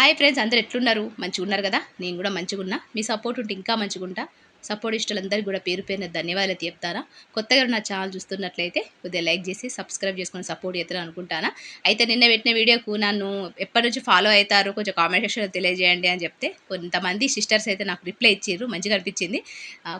Hi friends అందరు ఎట్లున్నారు? మంచిగా ఉన్నారు కదా? నేను కూడా మంచిగా ఉన్నా మీ సపోర్ట్ ఉంటే ఇంకా మంచిగా ఉంటా సపోర్ట్ కూడా పేరు పేరున ధన్యవాదాలు చెప్తారా కొత్తగా నా ఛానల్ చూస్తున్నట్లయితే కొద్దిగా లైక్ చేసి సబ్స్క్రైబ్ చేసుకొని సపోర్ట్ చేస్తారని అనుకుంటానా. అయితే నిన్న పెట్టిన వీడియోకు నన్ను ఎప్పటి నుంచి ఫాలో అవుతారు కొంచెం కామెంట్ సెక్షన్లో తెలియజేయండి అని చెప్తే కొంతమంది సిస్టర్స్ అయితే నాకు రిప్లై ఇచ్చారు మంచిగా అనిపించింది.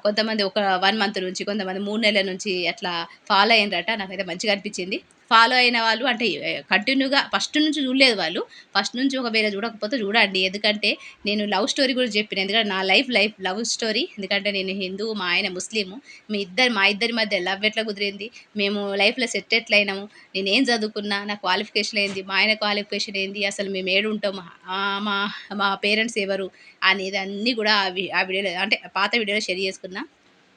కొంతమంది ఒక వన్ మంత్ నుంచి కొంతమంది మూడు నెలల నుంచి అట్లా ఫాలో అయినరట నాకైతే మంచిగా అనిపించింది. ఫాలో అయిన వాళ్ళు అంటే కంటిన్యూగా ఫస్ట్ నుంచి చూడలేదు వాళ్ళు. ఫస్ట్ నుంచి ఒకవేళ చూడకపోతే చూడండి. ఎందుకంటే నేను లవ్ స్టోరీ కూడా చెప్పిన ఎందుకంటే నా లైఫ్ లైఫ్ లవ్ స్టోరీ. ఎందుకంటే నేను హిందూ మా ఆయన ముస్లిము మీ ఇద్దరు మా ఇద్దరి మధ్య లవ్ ఎట్లా కుదిరింది? మేము లైఫ్లో సెట్ ఎట్లయినాము? నేను ఏం చదువుకున్నా? నా క్వాలిఫికేషన్ ఏంది? మా ఆయన క్వాలిఫికేషన్ ఏంది? అసలు మేము ఏడు ఉంటాం? మా మా పేరెంట్స్ ఎవరు? అనేది అన్నీ కూడా ఆ ఆ వీడియోలో అంటే పాత వీడియోలో షేర్ చేసుకున్నా.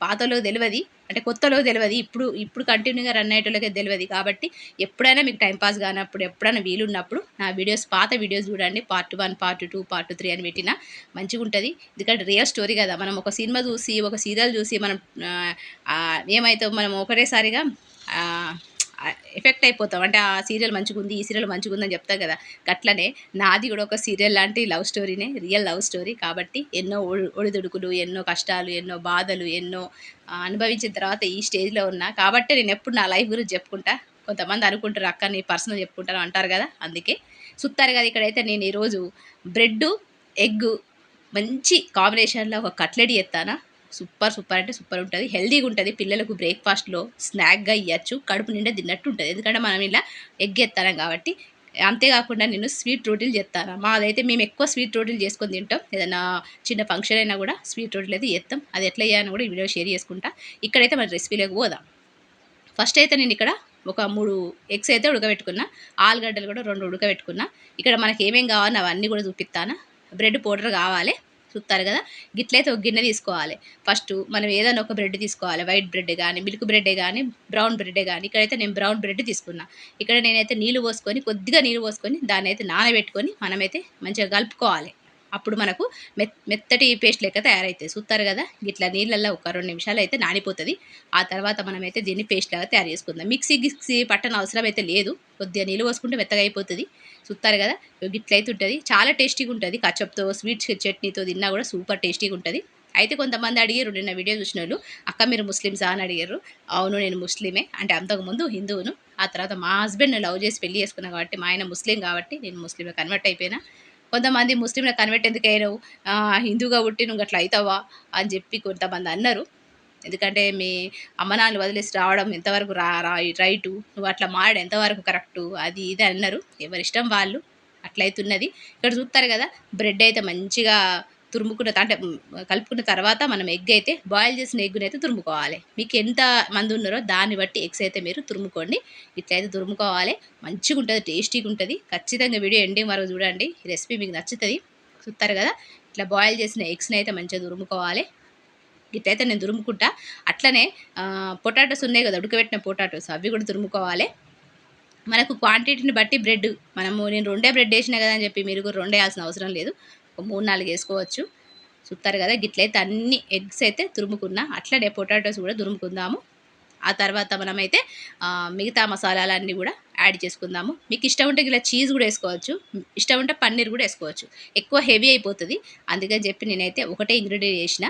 పాతలో తెలియదు అంటే కొత్తలో తెలియదు ఇప్పుడు ఇప్పుడు కంటిన్యూగా రన్ అయ్యేటోళ్ళకే తెలియదు కాబట్టి ఎప్పుడైనా మీకు టైంపాస్ కానప్పుడు ఎప్పుడైనా వీలున్నప్పుడు నా వీడియోస్ పాత వీడియోస్ చూడండి. Part one part two part three అని పెట్టిన మంచిగా ఉంటుంది ఎందుకంటే రియల్ స్టోరీ కదా. మనం ఒక సినిమా చూసి ఒక సీరియల్ చూసి మనం ఏమైతే మనం ఒకటేసారిగా ఎఫెక్ట్ అయిపోతాం. అంటే ఆ సీరియల్ మంచిగా ఉంది ఈ సీరియల్ మంచిగా ఉందని చెప్తాం కదా. గట్లనే నాది కూడా ఒక సీరియల్ లాంటి లవ్ స్టోరీనే రియల్ లవ్ స్టోరీ కాబట్టి ఎన్నో ఒడిదుడుకులు ఎన్నో కష్టాలు ఎన్నో బాధలు ఎన్నో అనుభవించిన తర్వాత ఈ స్టేజ్లో ఉన్నా. కాబట్టి నేను ఎప్పుడు నా లైఫ్ గురించి చెప్పుకుంటా. కొంతమంది అనుకుంటారు అక్క నీ పర్సనల్ చెప్పుకుంటాను అంటారు కదా. అందుకే సుత్తారు కదా ఇక్కడైతే నేను ఈరోజు బ్రెడ్ ఎగ్ మంచి కాంబినేషన్లో ఒక కట్లెట్ ఎత్తానా సూపర్ సూపర్ అంటే సూపర్ ఉంటుంది. హెల్దీగా ఉంటుంది. పిల్లలకు బ్రేక్ఫాస్ట్లో స్నాక్గా ఇవ్వచ్చు కడుపు నిండా తిన్నట్టు ఉంటుంది ఎందుకంటే మనం ఇలా ఎగ్ కాబట్టి. అంతేకాకుండా నేను స్వీట్ రోటీలు చేస్తాను మాదైతే మేము ఎక్కువ స్వీట్ రోటీలు చేసుకొని తింటాం. ఏదైనా చిన్న ఫంక్షన్ అయినా కూడా స్వీట్ రోటీలు అయితే చేస్తాం అది ఎట్లా చేయాలని కూడా ఈ వీడియో షేర్ చేసుకుంటా. ఇక్కడైతే మన రెసిపీలోకి పోదాం. ఫస్ట్ అయితే నేను ఇక్కడ ఒక మూడు ఎగ్స్ అయితే ఉడకబెట్టుకున్నా. ఆలుగడ్డలు కూడా రెండు ఉడకబెట్టుకున్నా. ఇక్కడ మనకి ఏమేమి కావాలో అవన్నీ కూడా చూపిస్తాను బ్రెడ్ పౌడర్ కావాలి. చూస్తారు కదా గిట్లయితే ఒక గిన్నె తీసుకోవాలి. ఫస్ట్ మనం ఏదైనా ఒక బ్రెడ్ తీసుకోవాలి వైట్ బ్రెడ్ కానీ మిల్క్ బ్రెడ్ కానీ బ్రౌన్ బ్రెడ్ కానీ ఇక్కడైతే నేను బ్రౌన్ బ్రెడ్ తీసుకున్నా. ఇక్కడ నేనైతే నీళ్ళు పోసుకొని కొద్దిగా నీళ్ళు పోసుకొని దాన్ని అయితే నానబెట్టుకొని మనమైతే మంచిగా కలుపుకోవాలి. అప్పుడు మనకు మెత్ మెత్తటి పేస్ట్ లెక్క తయారవుతుంది చూస్తారు కదా? ఇట్లా నీళ్ళల్లో ఒక రెండు నిమిషాలు అయితే నానిపోతుంది. ఆ తర్వాత మనమైతే దీన్ని పేస్ట్ లాగా తయారు చేసుకుందాం. మిక్సీ గిక్సీ పట్టన అవసరం అయితే లేదు. కొద్దిగా నీళ్ళు పోసుకుంటే మెత్తగా అయిపోతుంది. చూస్తారు కదా? ఇట్లయితే ఉంటుంది చాలా టేస్టీగా ఉంటుంది కచ్చప్తో స్వీట్ చట్నీతో తిన్నా కూడా సూపర్ టేస్టీగా ఉంటుంది అయితే కొంతమంది అడిగారు నిన్న వీడియో చూసిన వాళ్ళు అక్క మీరు ముస్లిమ్సా? అని అడిగారు. అవును నేను ముస్లిమే. అంటే అంతకుముందు హిందువును. ఆ తర్వాత మా హస్బెండ్ లవ్ చేసి పెళ్ళి చేసుకున్నా కాబట్టి మా ఆయన ముస్లిం కాబట్టి నేను ముస్లింగా కన్వర్ట్ అయిపోయినా. కొంతమంది ముస్లింలు కన్వర్ట్ ఎందుకు అయినావు హిందూగా పుట్టి నువ్వు అట్లా అవుతావా? అని చెప్పి కొంతమంది అన్నారు. ఎందుకంటే మీ అమ్మనాన్నలు వదిలేసి రావడం ఎంతవరకు రా రైటు? నువ్వు అట్లా మారడం ఎంతవరకు కరెక్టు? అది ఇది అన్నారు. ఎవరిష్టం వాళ్ళు వాళ్ళు అట్లయితున్నది. ఇక్కడ చూస్తారు కదా బ్రెడ్ అయితే మంచిగా తురుముకున్న అంటే కలుపుకున్న తర్వాత మనం ఎగ్ అయితే బాయిల్ చేసిన ఎగ్గుని అయితే తురుముకోవాలి. మీకు ఎంత మంది ఉన్నారో దాన్ని బట్టి ఎగ్స్ అయితే మీరు తురుముకోండి. ఇట్లయితే తురుముకోవాలి. మంచిగా ఉంటుంది టేస్టీగా ఉంటుంది. ఖచ్చితంగా వీడియో ఎండింగ్ వరకు చూడండి. రెసిపీ మీకు నచ్చుతుంది. చూస్తారు కదా? ఇట్లా బాయిల్ చేసిన ఎగ్స్ని అయితే మంచిగా తురుముకోవాలి. ఇట్లయితే నేను తురుముకుంటా. అట్లనే పొటాటోస్ ఉన్నాయి కదా? ఉడకబెట్టిన పొటాటోస్ అవి కూడా తురుముకోవాలి. మనకు క్వాంటిటీని బట్టి బ్రెడ్ మనము నేను రెండే బ్రెడ్ వేసిన కదా అని చెప్పి మీరు కూడా రెండేయాల్సిన అవసరం లేదు. మూడు నాలుగు వేసుకోవచ్చు. చూస్తారు కదా? గిట్లయితే అన్ని ఎగ్స్ అయితే తురుముకున్నా అట్లనే పొటాటోస్ కూడా తురుముకుందాము. ఆ తర్వాత మనమైతే మిగతా మసాలాలన్నీ కూడా యాడ్ చేసుకుందాము. మీకు ఇష్టం ఉంటే ఇలా చీజ్ కూడా వేసుకోవచ్చు. ఇష్టం ఉంటే పన్నీర్ కూడా వేసుకోవచ్చు. ఎక్కువ హెవీ అయిపోతుంది. అందుకని చెప్పి నేనైతే ఒకటే ఇంగ్రీడియంట్ వేసిన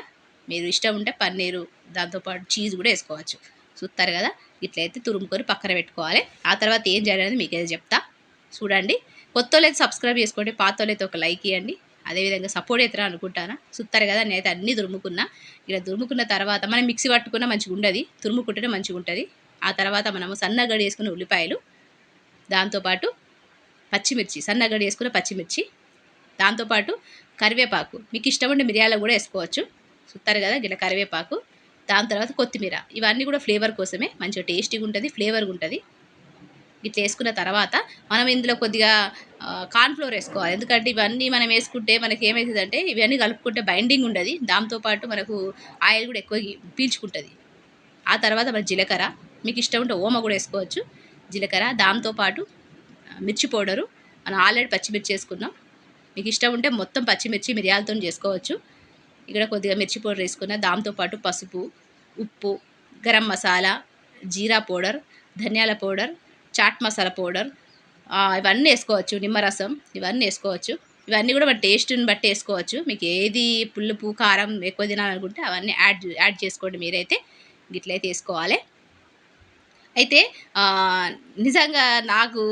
మీరు ఇష్టం ఉంటే పన్నీరు దాంతోపాటు చీజ్ కూడా వేసుకోవచ్చు. చూస్తారు కదా? ఇట్లయితే తురుముకొని పక్కన పెట్టుకోవాలి. ఆ తర్వాత ఏం చేయాలనేది మీకు ఏదో చెప్తా. చూడండి. కొత్త సబ్స్క్రైబ్ చేసుకోండి. పాత ఒక లైక్ ఇవ్వండి అదేవిధంగా సపోర్ట్ అవుతారా అనుకుంటానా? చూస్తారు కదా నేనైతే అన్నీ తురుముకున్నా ఇలా తురుముకున్న తర్వాత మనం మిక్సీ పట్టుకున్న మంచిగా ఉండదు తురుముకుంటేనే మంచిగా ఉంటుంది. ఆ తర్వాత మనము సన్నగడి వేసుకున్న ఉల్లిపాయలు దాంతోపాటు పచ్చిమిర్చి సన్నగడి వేసుకున్న పచ్చిమిర్చి దాంతోపాటు కరివేపాకు. మీకు ఇష్టం ఉండే మిరియాలు కూడా వేసుకోవచ్చు. చూస్తారు కదా గిట్ల కరివేపాకు దాని తర్వాత కొత్తిమీర. ఇవన్నీ కూడా ఫ్లేవర్ కోసమే మంచిగా టేస్టీగా ఉంటుంది ఫ్లేవర్గా ఉంటుంది. ఇట్లా వేసుకున్న తర్వాత మనం ఇందులో కొద్దిగా కార్న్ఫ్లోర్ వేసుకోవాలి. ఎందుకంటే ఇవన్నీ మనం వేసుకుంటే మనకి ఏమవుతుందంటే ఇవన్నీ కలుపుకుంటే బైండింగ్ ఉండదు. దాంతోపాటు మనకు ఆయిల్ కూడా ఎక్కువ పీల్చుకుంటుంది. ఆ తర్వాత మన జీలకర్ర. మీకు ఇష్టం ఉంటే ఓమ కూడా వేసుకోవచ్చు. జీలకర్ర దాంతోపాటు మిర్చి పౌడరు. మనం ఆల్రెడీ పచ్చిమిర్చి వేసుకున్నాం. మీకు ఇష్టం ఉంటే మొత్తం పచ్చిమిర్చి మిరియాలతో చేసుకోవచ్చు. ఇక్కడ కొద్దిగా మిర్చి పౌడర్ వేసుకున్న దాంతోపాటు పసుపు ఉప్పు గరం మసాలా జీరా పౌడర్ ధనియాల పౌడర్ చాట్ మసాలా పౌడర్ ఇవన్నీ వేసుకోవచ్చు నిమ్మరసం ఇవన్నీ వేసుకోవచ్చు. ఇవన్నీ కూడా మన టేస్ట్ని బట్టి వేసుకోవచ్చు. మీకు ఏది పులుపు కారం ఎక్కువ తినాలనుకుంటే అవన్నీ యాడ్ యాడ్ చేసుకోండి మీరైతే. గిట్లయితే వేసుకోవాలి. అయితే నిజంగా నాకు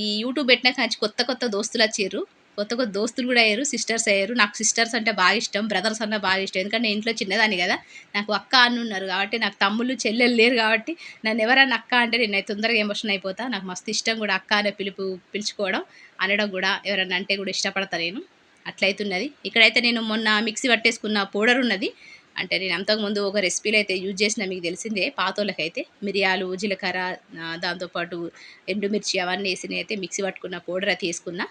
ఈ యూట్యూబ్ పెట్టినాక నుంచి కొత్త కొత్త దోస్తులు వచ్చారు. కొత్త కొత్త దోస్తులు కూడా అయ్యారు సిస్టర్స్ అయ్యారు. నాకు సిస్టర్స్ అంటే బాగా ఇష్టం బ్రదర్స్ అన్న బాగా ఇష్టం. ఎందుకంటే నేను ఇంట్లో చిన్నదాన్ని కదా. నాకు అక్క అన్న ఉన్నారు కాబట్టి నాకు తమ్ముళ్ళు చెల్లెలు లేరు కాబట్టి నన్ను ఎవరైనా అక్క అంటే నేను తొందరగా ఎమోషన్ అయిపోతా. నాకు మస్తు ఇష్టం కూడా అక్క అనే పిలుపు పిలుచుకోవడం అనడం కూడా ఎవరైనా అంటే కూడా ఇష్టపడతా నేను. అట్లయితున్నది. ఇక్కడైతే నేను మొన్న మిక్సీ పట్టేసుకున్న పౌడర్ ఉన్నది. అంటే నేను అంతకుముందు ఒక రెసిపీలో అయితే యూజ్ చేసిన మీకు తెలిసిందే పాతోళ్ళకైతే. మిరియాలు జీలకర్ర దాంతోపాటు ఎండుమిర్చి అవన్నీ వేసి అయితే మిక్సీ పట్టుకున్న పౌడర్ అయితే వేసుకున్నా.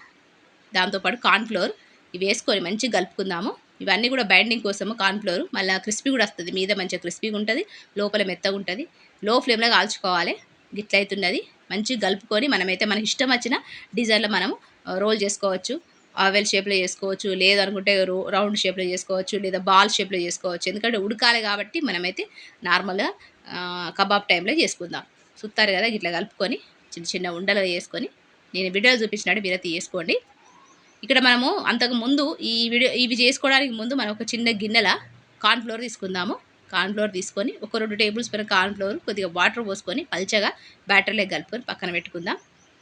దాంతోపాటు కార్న్ఫ్లోర్ ఇవి వేసుకొని మంచిగా కలుపుకుందాము. ఇవన్నీ కూడా బైండింగ్ కోసము కార్న్ఫ్లోర్ మళ్ళీ క్రిస్పీ కూడా వస్తుంది. మీద మంచిగా క్రిస్పీగా ఉంటుంది. లోపల మెత్తగా ఉంటుంది. లో ఫ్లేమ్లో కాల్చుకోవాలి. గిట్లయితున్నది మంచిగా కలుపుకొని మనమైతే మనకి ఇష్టం వచ్చిన డిజైన్లో మనము రోల్ చేసుకోవచ్చు. ఆవెల్ షేప్లో చేసుకోవచ్చు. లేదనుకుంటే రో రౌండ్ షేప్లో చేసుకోవచ్చు. లేదా బాల్ షేప్లో చేసుకోవచ్చు. ఎందుకంటే ఉడకాలి కాబట్టి మనమైతే నార్మల్గా కబాబ్ టైంలో చేసుకుందాం. సుత్తారు కదా ఇట్లా కలుపుకొని చిన్న చిన్న ఉండలు వేసుకొని. నేను వీడియోలు చూపించినట్టు మీరైతే వేసుకోండి. ఇక్కడ మనము అంతకు ముందు ఈ వీడియో ఇవి చేసుకోవడానికి ముందు మనం ఒక చిన్న గిన్నెల కార్న్ఫ్లోర్ తీసుకుందాము. కార్న్ఫ్లోర్ తీసుకొని ఒక రెండు టేబుల్ స్పూన్ కార్న్ఫ్లోర్ కొద్దిగా వాటర్ పోసుకొని పల్చగా బ్యాటర్లో కలుపుకొని పక్కన పెట్టుకుందాం.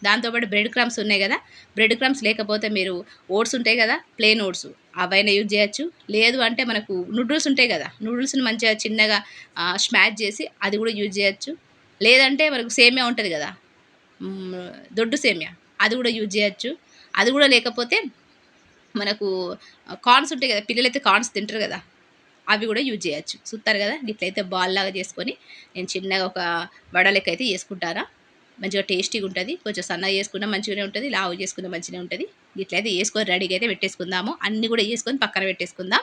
దాంతోపాటు బ్రెడ్ క్రమ్స్ ఉన్నాయి కదా బ్రెడ్ క్రమ్స్ లేకపోతే మీరు ఓట్స్ ఉంటాయి కదా ప్లెయిన్ ఓట్స్ అవైనా యూజ్ చేయొచ్చు. లేదు అంటే మనకు నూడిల్స్ ఉంటాయి కదా నూడిల్స్ని మంచిగా చిన్నగా స్మాష్ చేసి అది కూడా యూజ్ చేయొచ్చు. లేదంటే మనకు సేమియా ఉంటుంది కదా దొడ్డు సేమియా అది కూడా యూజ్ చేయొచ్చు. అది కూడా లేకపోతే మనకు కార్న్స్ ఉంటాయి కదా పిల్లలైతే కార్న్స్ తింటారు కదా అవి కూడా యూజ్ చేయొచ్చు. చూస్తారు కదా ఇట్లయితే బాల్ లాగా చేసుకొని నేను చిన్నగా ఒక వడ లెక్క అయితే చేసుకుంటారా? మంచిగా టేస్టీగా ఉంటుంది కొంచెం సన్నగా చేసుకున్నా మంచిగానే ఉంటుంది లావు చేసుకున్నా మంచిగానే ఉంటుంది. ఇట్లయితే వేసుకొని రెడీగా అయితే పెట్టేసుకుందాము. అన్నీ కూడా వేసుకొని పక్కన పెట్టేసుకుందాం.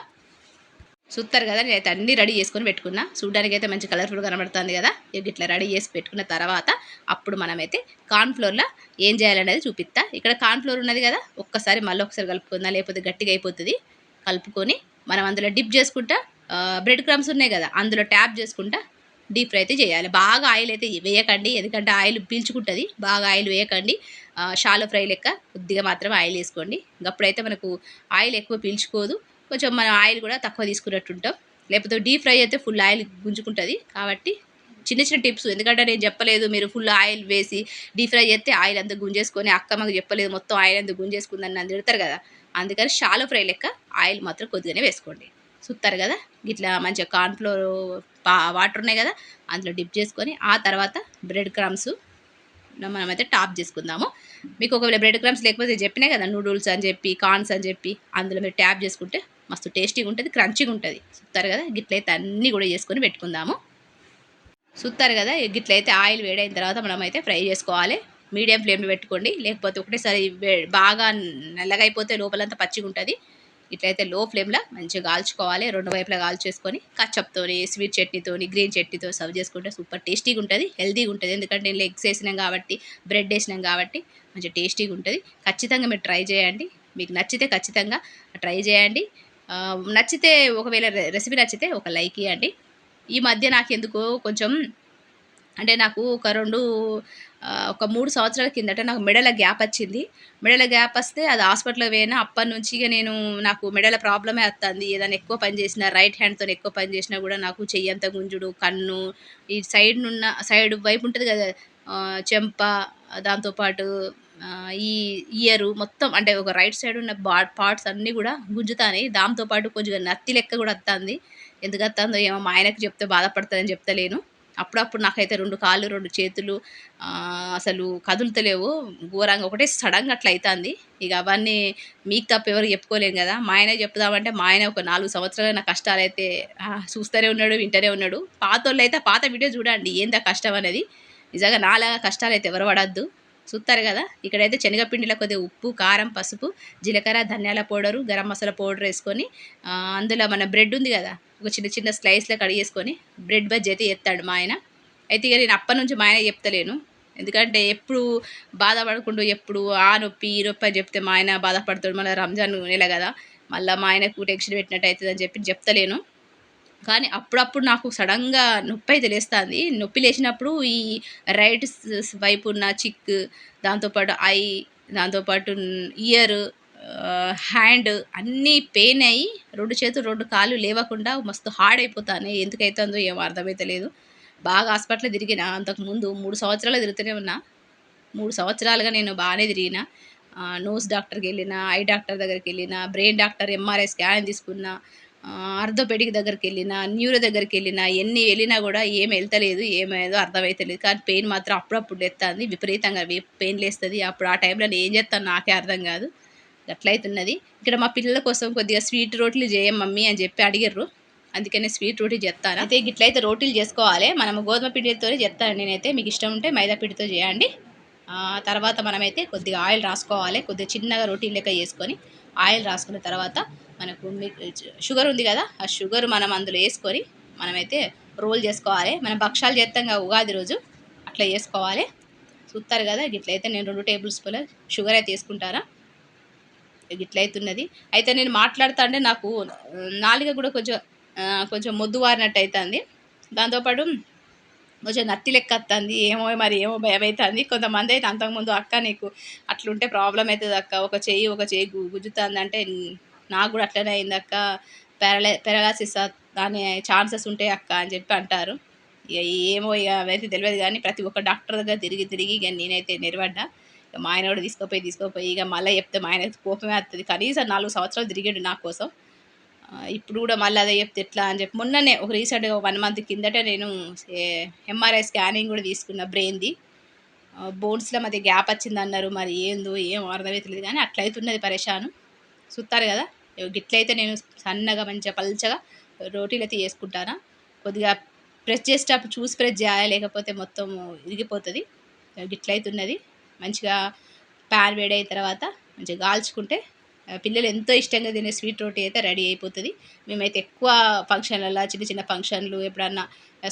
చూస్తారు కదా నేనైతే అన్ని రెడీ చేసుకొని పెట్టుకున్నా. చూడడానికి అయితే మంచి కలర్ఫుల్ కనబడుతుంది కదా ఇక ఇట్లా రెడీ చేసి పెట్టుకున్న తర్వాత అప్పుడు మనమైతే కార్న్ఫ్లోర్లో ఏం చేయాలనేది చూపిస్తా ఇక్కడ కార్న్ఫ్లోర్ ఉన్నది కదా ఒక్కసారి మళ్ళీ ఒకసారి కలుపుకుందా లేకపోతే గట్టిగా అయిపోతుంది. కలుపుకొని మనం అందులో డిప్ చేసుకుంటా బ్రెడ్ క్రమ్స్ ఉన్నాయి కదా అందులో ట్యాప్ చేసుకుంటా డీప్ ఫ్రై అయితే చేయాలి. బాగా ఆయిల్ అయితే వేయకండి ఎందుకంటే ఆయిల్ పీల్చుకుంటుంది బాగా ఆయిల్ వేయకండి. షాలో ఫ్రై లెక్క కొద్దిగా మాత్రమే ఆయిల్ వేసుకోండి. అప్పుడైతే మనకు ఆయిల్ ఎక్కువ పీల్చుకోదు. కొంచెం మనం ఆయిల్ కూడా తక్కువ తీసుకున్నట్టు ఉంటాం లేకపోతే డీప్ ఫ్రై అయితే ఫుల్ ఆయిల్ గుంజుకుంటుంది. కాబట్టి చిన్న చిన్న టిప్స్. ఎందుకంటే నేను చెప్పలేదు మీరు ఫుల్ ఆయిల్ వేసి డీప్ ఫ్రై చేస్తే ఆయిల్ అంతా గుంజేసుకొని అక్క మాకు చెప్పలేదు మొత్తం ఆయిల్ అంతా గుంజేసుకుందని నన్ను తిడతారు కదా. అందుకని షాలో ఫ్రై లెక్క ఆయిల్ మాత్రం కొద్దిగానే వేసుకోండి. సుత్తారు కదా? ఇట్లా మంచిగా కార్న్ఫ్లోర్ పా వాటర్ ఉన్నాయి కదా? అందులో డిప్ చేసుకొని ఆ తర్వాత బ్రెడ్ క్రమ్స్ మనమైతే టాప్ చేసుకుందాము. మీకు ఒకవేళ బ్రెడ్ క్రమ్స్ లేకపోతే చెప్పినాయి కదా నూడిల్స్ అని చెప్పి కార్న్స్ అని చెప్పి అందులో మీరు ట్యాప్ చేసుకుంటే మస్తు టేస్టీగా ఉంటుంది క్రంచీగా ఉంటుంది. చూస్తారు కదా గిట్లయితే అన్నీ కూడా చేసుకొని పెట్టుకుందాము. చూస్తారు కదా గిట్లయితే ఆయిల్ వేడైన తర్వాత మనం అయితే ఫ్రై చేసుకోవాలి. మీడియం ఫ్లేమ్లో పెట్టుకోండి. లేకపోతే ఒకటేసారి బాగా నల్లగా అయిపోతే లోపలంతా పచ్చిగా ఉంటుంది. ఇట్లయితే లో ఫ్లేమ్లో మంచిగా కాల్చుకోవాలి రెండు వైపులా కాల్చేసుకొని కచ్చప్తోని స్వీట్ చట్నీతోని గ్రీన్ చట్నీతో సర్వ్ చేసుకుంటే సూపర్ టేస్టీగా ఉంటుంది హెల్తీగా ఉంటుంది. ఎందుకంటే నేను ఎగ్స్ వేసినాం కాబట్టి బ్రెడ్ వేసినాం కాబట్టి మంచిగా టేస్టీగా ఉంటుంది. ఖచ్చితంగా మీరు ట్రై చేయండి. మీకు నచ్చితే ఖచ్చితంగా ట్రై చేయండి. నచ్చితే ఒకవేళ రెసిపీ నచ్చితే ఒక లైక్ ఇవ్వండి ఈ మధ్య నాకు ఎందుకో కొంచెం అంటే నాకు ఒక రెండు ఒక మూడు సంవత్సరాల కిందట నాకు మెడల గ్యాప్ వచ్చింది. మెడల గ్యాప్ వస్తే అది హాస్పిటల్లో పోయినా అప్పటి నుంచి ఇక నేను నాకు మెడల ప్రాబ్లమే వస్తుంది ఏదైనా ఎక్కువ పని చేసినా రైట్ హ్యాండ్తో ఎక్కువ పని చేసినా కూడా నాకు చెయ్యంత గుంజుడు కన్ను ఈ సైడ్ నున్న సైడ్ వైపు ఉంటుంది కదా చెంప దాంతోపాటు ఈ ఇయర్ మొత్తం అంటే ఒక రైట్ సైడ్ ఉన్న బా పార్ట్స్ అన్నీ కూడా గుంజుతాయి దాంతోపాటు కొంచెం నత్తి లెక్క కూడా వస్తుంది ఎందుకు వస్తుందో ఏమో మా ఆయనకు చెప్తే బాధపడుతుందని చెప్తలేను. అప్పుడప్పుడు నాకైతే రెండు కాళ్ళు రెండు చేతులు అసలు కదులుతలేవు. ఘోరంగా ఒకటే సడన్గా అట్లా అవుతుంది ఇక అవన్నీ మీకు తప్ప ఎవరు చెప్పుకోలేము కదా. మా ఆయన చెప్తామంటే మా ఆయన ఒక నాలుగు సంవత్సరాలు నా కష్టాలు అయితే చూస్తూనే ఉన్నాడు వింటూనే ఉన్నాడు. పాత వాళ్ళు అయితే పాత వీడియో చూడండి ఏందా కష్టం అనేది. నిజంగా నాలాగా కష్టాలు అయితే ఎవరు పడద్దు. చూస్తారు కదా? ఇక్కడైతే శనగపిండిలో కొద్దిగా ఉప్పు కారం పసుపు జీలకర్ర ధనియాల పౌడరు గరం మసాలా పౌడర్ వేసుకొని అందులో మన బ్రెడ్ ఉంది కదా? ఒక చిన్న చిన్న స్లైస్లో కడిగేసుకొని బ్రెడ్ బజ్జీ అయితే ఎత్తాడు మా ఆయన. అయితే ఇక నేను అప్పటి నుంచి మా ఆయన చెప్తలేను. ఎందుకంటే ఎప్పుడు బాధపడకుండా ఎప్పుడు ఆ నొప్పి ఈ నొప్పి అని చెప్తే మా ఆయన బాధపడతాడు. మళ్ళీ రంజాన్ నెల కదా? మళ్ళీ మా ఆయనకు టెన్షన్ పెట్టినట్టు అవుతుంది అని చెప్పి చెప్తలేను. కానీ అప్పుడప్పుడు నాకు సడన్గా నొప్పి అయితే లేస్తుంది. నొప్పి లేచినప్పుడు ఈ రైట్ వైపు ఉన్న చిక్ దాంతోపాటు ఐ దాంతోపాటు ఇయర్ హ్యాండ్ అన్నీ పెయిన్ అయ్యి రెండు చేతులు రెండు కాళ్ళు లేవకుండా మస్తు హార్డ్ అయిపోతాను ఎందుకైతుందో ఏమో అర్థమైతలేదు బాగా హాస్పిటల్ తిరిగిన అంతకుముందు మూడు సంవత్సరాలు తిరుగుతూనే ఉన్నా. మూడు సంవత్సరాలుగా నేను బాగానే తిరిగిన. నోస్ డాక్టర్కి వెళ్ళిన ఐ డాక్టర్ దగ్గరికి వెళ్ళిన బ్రెయిన్ డాక్టర్ ఎంఆర్ఐ స్కాన్ తీసుకున్న ఆర్థోపెడిక్ దగ్గరికి వెళ్ళినా న్యూరో దగ్గరికి వెళ్ళినా ఎన్ని వెళ్ళినా కూడా ఏం వెళ్తలేదు ఏమేదో అర్థమవుతలేదు కానీ పెయిన్ మాత్రం అప్పుడప్పుడు ఎత్తుంది విపరీతంగా పెయిన్ లేస్తుంది. అప్పుడు ఆ టైంలో నేను ఏం చేస్తాను నాకే అర్థం కాదు. అట్లయితున్నది ఇక్కడ మా పిల్లల కోసం కొద్దిగా స్వీట్ రోట్లు చేయం మమ్మీ అని చెప్పి అడిగారు అందుకనే స్వీట్ రోటీ చేస్తాను. అయితే ఇట్లయితే రోటీలు చేసుకోవాలి. మనం గోధుమ పిండితోనే చేస్తాను. నేనైతే మీకు ఇష్టం ఉంటే మైదా పిండితో చేయండి. తర్వాత మనమైతే కొద్దిగా ఆయిల్ రాసుకోవాలి. కొద్దిగా చిన్నగా రోటీ లెక్క చేసుకొని ఆయిల్ రాసుకున్న తర్వాత మనకు షుగర్ ఉంది కదా ఆ షుగర్ మనం అందులో వేసుకొని మనమైతే రోల్ చేసుకోవాలి. మనం భక్షాలు చేస్తాం ఉగాది రోజు అట్లా చేసుకోవాలి. చూస్తారు కదా గిట్లయితే నేను రెండు టేబుల్ స్పూన్ల షుగర్ అయితే తీసుకుంటారా? గిట్లయితున్నది. అయితే నేను మాట్లాడుతా అంటే నాకు నాలుగ కూడా కొంచెం కొంచెం మొద్దు వారినట్టు అవుతుంది దాంతోపాటు కొంచెం నత్తి లెక్క వస్తుంది ఏమో మరి ఏమో భయం అవుతుంది కొంతమంది అయితే అంతకుముందు అక్క నీకు అట్లుంటే ప్రాబ్లం అవుతుంది అక్క. ఒక చెయ్యి ఒక చెయ్యి గుజ్జుతుంది అంటే నాకు కూడా అట్లనే అయింది అక్క. పెరలే పెరగాసిస్ దాని ఛాన్సెస్ ఉంటాయి అక్క అని చెప్పి అంటారు. ఇక ఏమో ఇక అవైతే తెలియదు కానీ ప్రతి ఒక్క డాక్టర్ దగ్గర తిరిగి తిరిగి ఇక నేనైతే నిలబడ్డా. ఇక మా ఆయన కూడా తీసుకుపోయి తీసుకుపోయి ఇక మళ్ళీ చెప్తే మా ఆయన కోపమే వస్తుంది కనీసం నాలుగు సంవత్సరాలు తిరిగాడు నా కోసం. ఇప్పుడు కూడా మళ్ళీ అదే చెప్తే ఎట్లా అని చెప్పి మొన్ననే ఒక రీసెంట్గా వన్ మంత్ కిందట నేను ఎంఆర్ఐ స్కానింగ్ కూడా తీసుకున్న బ్రెయిన్ది. బోన్స్లో మధ్య గ్యాప్ వచ్చింది అన్నారు మరి ఏందో ఏం అర్థమవుతుంది కానీ అట్లయితున్నది పరేషాను. చూస్తారు కదా గిట్లయితే నేను సన్నగా మంచిగా పల్చగా రోటీలు అయితే చేసుకుంటాను? కొద్దిగా ప్రెస్ చేసేటప్పుడు చూసి ప్రెస్ చేయాలి లేకపోతే మొత్తం ఇరిగిపోతుంది. గిట్లయితున్నది. మంచిగా ప్యాన్ వేడైన తర్వాత మంచిగా కాల్చుకుంటే పిల్లలు ఎంతో ఇష్టంగా తినే స్వీట్ రోటీ అయితే రెడీ అయిపోతుంది. మేమైతే ఎక్కువ ఫంక్షన్లలో చిన్న చిన్న ఫంక్షన్లు ఎప్పుడన్నా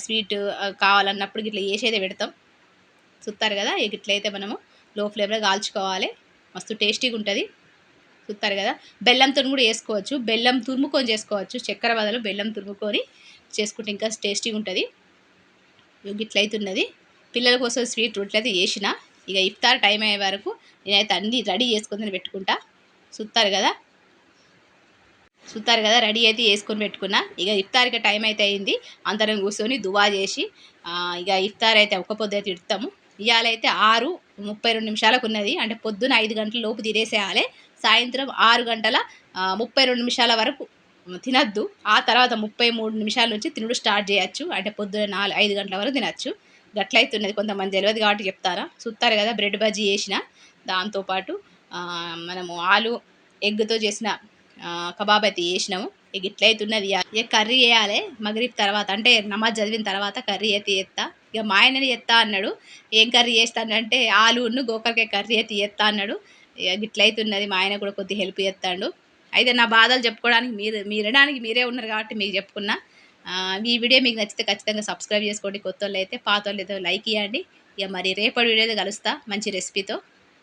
స్వీట్ కావాలన్నప్పుడు ఇట్లా అయితే పెడతాం. చూస్తారు కదా ఇట్లయితే మనము లో ఫ్లేమ్లో కాల్చుకోవాలి. మస్తు టేస్టీగా ఉంటుంది. చూస్తారు కదా. బెల్లంతో కూడా వేసుకోవచ్చు బెల్లం తురుముకొని చేసుకోవచ్చు. చక్కెర బదులు బెల్లం తురుముకొని చేసుకుంటే ఇంకా టేస్టీగా ఉంటుంది. ఇట్లయితున్నది పిల్లల కోసం స్వీట్ రొట్టెలు అయితే చేసిన. ఇక ఇఫ్తార్ టైం అయ్యే వరకు నేనైతే అన్నీ రెడీ చేసుకుందని పెట్టుకుంటా. చూస్తారు కదా? చూస్తారు కదా? రెడీ అయితే వేసుకొని పెట్టుకున్నా. ఇక ఇఫ్తార్కి టైం అయితే అయింది. అందరం కూర్చొని దువా చేసి ఇక ఇఫ్తార్ అయితే ఒక్క పొద్దు అయితే ఇడతాము. ఇవాళ అయితే ఆరు ముప్పై రెండు నిమిషాలకు ఉన్నది. అంటే పొద్దున ఐదు గంటల లోపు తినేసేయాలి. సాయంత్రం ఆరు గంటల ముప్పై రెండు నిమిషాల వరకు తినద్దు. ఆ తర్వాత ముప్పై మూడు నిమిషాల నుంచి తినుడు స్టార్ట్ చేయొచ్చు. అంటే పొద్దున నాలుగు ఐదు గంటల వరకు తినచ్చు. గట్లయితున్నది కొంతమంది తెలియదు కాబట్టి చెప్తారా? చూస్తారు కదా? బ్రెడ్ బజ్జీ చేసిన. దాంతోపాటు మనము ఆలు ఎగ్తో చేసిన కబాబ్ అయితే చేసినాము. ఇక ఇట్లయితున్నది ఇక. కర్రీ వేయాలి మగరీబ్ తర్వాత అంటే నమాజ్ చదివిన తర్వాత కర్రీ అయితే ఎత్తా ఇక మా ఆయనని ఎత్తా అన్నాడు. ఏం కర్రీ చేస్తానంటే ఆలును గోకరకాయ కర్రీ అయితే ఎత్తా అన్నాడు. ఇక ఇట్లయితున్నది మా ఆయన కూడా కొద్దిగా హెల్ప్ చేస్తాడు అయితే నా బాధలు చెప్పుకోవడానికి మీరు మీరడానికి మీరే ఉన్నారు కాబట్టి మీకు చెప్పుకున్నా. ఈ వీడియో మీకు నచ్చితే ఖచ్చితంగా సబ్స్క్రైబ్ చేసుకోండి. కొత్త వాళ్ళు అయితే పాత వాళ్ళు లైక్ ఇవ్వండి ఇక మరి రేపటి వీడియో కలుస్తా మంచి రెసిపీతో.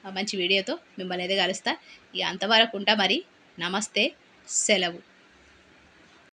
మంచి వీడియోతో మిమ్మల్ని అయితే కలుస్తా. ఇక అంతవరకు ఉంటా మరి. నమస్తే. సెలవు.